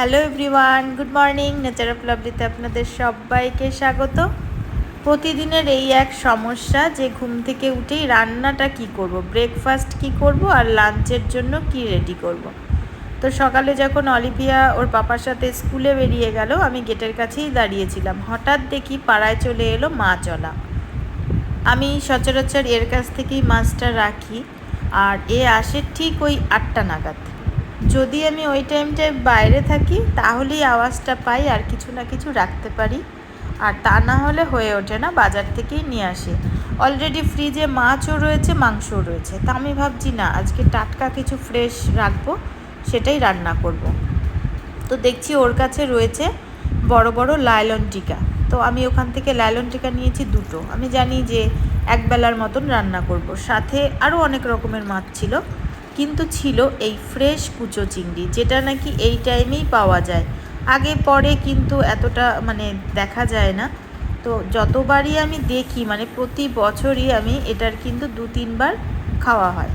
Hello everyone good morning nature of লাভলিতে আপনাদের সবাইকে স্বাগত। প্রতিদিনের এই এক সমস্যা, যে ঘুম থেকে উঠেই রান্নাটা কি করব? ব্রেকফাস্ট কি করব? আর লাঞ্চের জন্য কি রেডি করব। তো সকালে যখন অলিভিয়া ওর পাপার সাথে স্কুলে বেরিয়ে গেল, আমি গেটের কাছেই দাঁড়িয়েছিলাম। হঠাৎ দেখি পাড়ায় চলে এলো মাছওয়ালা আমি সচরাচর এর কাছ থেকেই মাছটা রাখি, আর এ আসে ঠিক ওই আটটা নাগাদ। যদি আমি ওই টাইমটায় বাইরে থাকি, তাহলেই আওয়াজটা পাই আর কিছু না কিছু রাখতে পারি। আর তা না হলে হয়ে ওঠে না, বাজার থেকেই নিয়ে আসে। অলরেডি ফ্রিজে মাছও রয়েছে, মাংসও রয়েছে। তা আমি ভাবছি না, আজকে টাটকা কিছু ফ্রেশ রাখব, সেটাই রান্না করব। তো দেখছি ওর কাছে রয়েছে বড় বড় লাইলন টিকা। তো আমি ওখান থেকে লাইলন টিকা নিয়েছি দুটো। আমি জানি যে এক বেলার মতন রান্না করব। সাথে আরও অনেক রকমের মাছ ছিল। কিন্তু ছিল এই ফ্রেশ কুচো চিংড়ি, যেটা নাকি এই টাইমেই পাওয়া যায়। আগে, পরে কিন্তু এতটা মানে দেখা যায় না। তো যতবারই আমি দেখি মানে প্রতি বছরই আমি এটার কিন্তু দু, তিনবার খাওয়া হয়।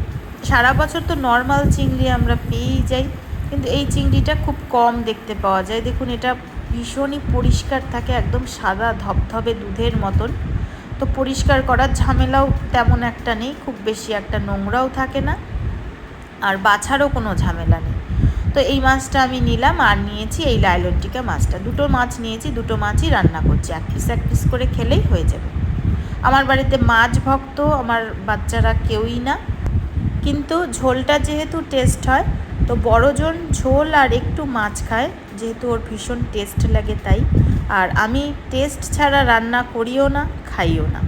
সারা বছর তো নর্মাল চিংড়ি আমরা পেয়েই যাই, কিন্তু এই চিংড়িটা খুব কম দেখতে পাওয়া যায়। দেখুন, এটা ভীষণই পরিষ্কার থাকে, একদম সাদা ধবধবে দুধের মতন। তো পরিষ্কার করার ঝামেলাও তেমন একটা নেই, খুব বেশি একটা নোংরাও থাকে না। আর বাছারও কোনো ঝামেলা নেই। তো এই মাছটা আমি নিলাম আর নিয়েছি এই লাইলনটিকা মাছটা। দুটো মাছ নিয়েছি, দুটো মাছই রান্না করছি। এক পিস এক পিস করে খেলেই হয়ে যাবে। আমার বাড়িতে মাছ ভক্ত, আমার বাচ্চারা কেউই না। কিন্তু ঝোলটা যেহেতু টেস্ট হয়, তো বড়জন ঝোল আর একটু মাছ খায়। যেহেতু ওর ভীষণ টেস্ট লাগে তাই। আর আমি টেস্ট ছাড়া রান্না করিও না, খাইও না।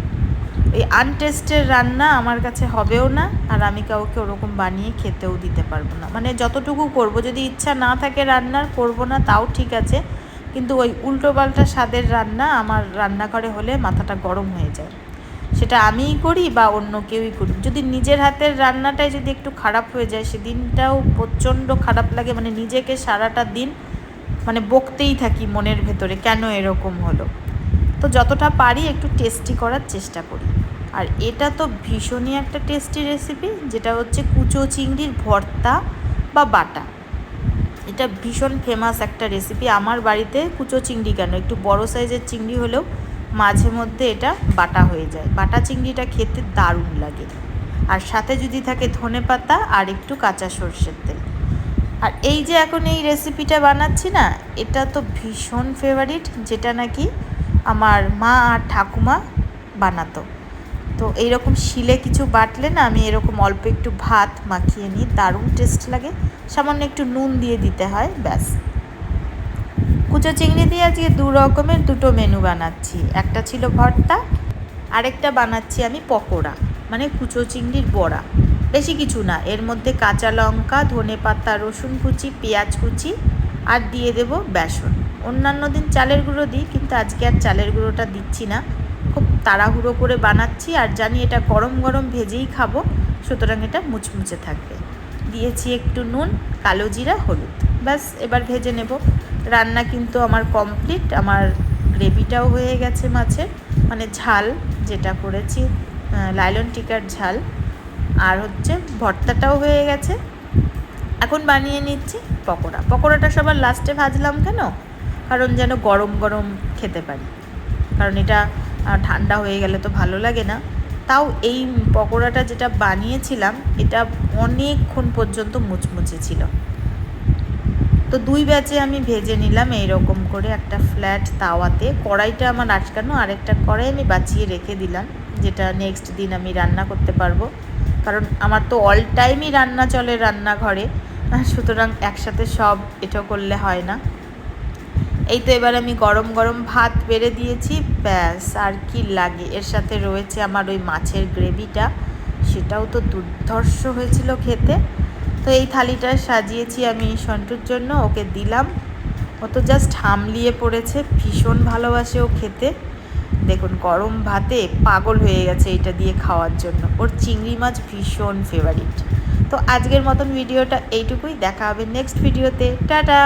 এই আনটেস্টের রান্না আমার কাছে হবেও না, আর আমি কাউকে ওরকম বানিয়ে খেতেও দিতে পারব না। মানে যতটুকু করব, যদি ইচ্ছা না থাকে রান্নার, করব না, তাও ঠিক আছে। কিন্তু ওই উল্টো পাল্টা স্বাদের রান্না আমার রান্নাঘরে হলে মাথাটা গরম হয়ে যায়। সেটা আমিই করি বা অন্য কেউই করি যদি নিজের হাতের রান্নাটাই যদি একটু খারাপ হয়ে যায়, সেদিনটাও প্রচণ্ড খারাপ লাগে। মানে নিজেকে সারাটা দিন মানে বকতেই থাকি মনের ভেতরে, কেন এরকম হলো? তো যতটা পারি একটু টেস্টি করার চেষ্টা করি। আর এটা তো ভীষণই একটা টেস্টি রেসিপি যেটা হচ্ছে কুচো চিংড়ির ভর্তা বা বাটা। এটা ভীষণ ফেমাস একটা রেসিপি আমার বাড়িতে কুচো চিংড়ি কেন? একটু বড় সাইজের চিংড়ি হলেও মাঝে মধ্যে এটা বাটা হয়ে যায়। বাটা চিংড়িটা খেতে দারুণ লাগে। আর সাথে যদি থাকে ধনে পাতা আর একটু কাঁচা সর্ষের তেল। আর এই যে এখন এই রেসিপিটা বানাচ্ছি না, এটা তো ভীষণ ফেভারিট যেটা নাকি আমার মা আর ঠাকুমা বানাতো। তো এইরকম শিলে কিছু বাটলে না আমি এরকম অল্প একটু ভাত মাখিয়ে নিই, দারুণ টেস্ট লাগে। সামান্য একটু নুন দিয়ে দিতে হয়, ব্যাস। কুচো চিংড়ি দিয়ে আজকে দু রকমের দুটো মেনু বানাচ্ছি। একটা ছিল ভর্তা, আরেকটা বানাচ্ছি আমি পকোড়া মানে কুচো চিংড়ির বড়া। বেশি কিছু না, এর মধ্যে কাঁচা লঙ্কা ধনে পাতা রসুন কুচি, পেঁয়াজ কুচি, আর দিয়ে দেব বেসন। অন্যান্য দিন চালের গুঁড়ো দিই, কিন্তু আজকে আর চালের গুঁড়োটা দিচ্ছি না। খুব তাড়াহুড়ো করে বানাচ্ছি আর জানি এটা গরম গরম ভেজেই খাব, সুতরাং এটা মুচমুচে থাকবে। দিয়েছি একটু নুন, কালো জিরা, হলুদ। ব্যাস, এবার ভেজে নেব। রান্না কিন্তু আমার কমপ্লিট, আমার গ্রেভিটাও হয়ে গেছে মাছের মানে ঝাল যেটা করেছি লাইলন টিকার ঝাল। আর হচ্ছে ভর্তাটাও হয়ে গেছে। এখন বানিয়ে নিচ্ছি পকোড়া। পকোড়াটা সবার লাস্টে ভাজলাম কেন? কারণ যেন গরম গরম খেতে পারি। কারণ এটা ঠান্ডা হয়ে গেলে তো ভালো লাগে না। তাও এই পকোড়াটা যেটা বানিয়েছিলাম, এটা অনেকক্ষণ পর্যন্ত মুচমুচে ছিল। তো দুই ব্যাচে আমি ভেজে নিলাম এইরকম করে একটা ফ্ল্যাট তাওয়াতে। কড়াইটা আমার আটকানো, আরেকটা কড়াই আমি বাঁচিয়ে রেখে দিলাম, যেটা নেক্সট দিন আমি রান্না করতে পারব। কারণ আমার তো অল টাইমই রান্না চলে রান্নাঘরে, সুতরাং একসাথে সব এটা করলে হয় না। এই তো এবার আমি গরম গরম ভাত বেড়ে দিয়েছি, ব্যাস, আর কি লাগে। এর সাথে রয়েছে আমার ওই মাছের গ্রেভিটা, সেটাও তো দুর্ধর্ষ হয়েছিল খেতে। তো এই থালিটা সাজিয়েছি আমি সন্টুর জন্য, ওকে দিলাম। ও তো জাস্ট হামলিয়ে পড়েছে, ভীষণ ভালোবাসে ও খেতে। দেখুন, গরম ভাতে পাগল হয়ে গেছে এটা দিয়ে খাওয়ার জন্য। ওর চিংড়ি মাছ ভীষণ ফেভারিট তো আজকের মতন ভিডিওটা এইটুকুই, দেখা হবে নেক্সট ভিডিওতে টাটা!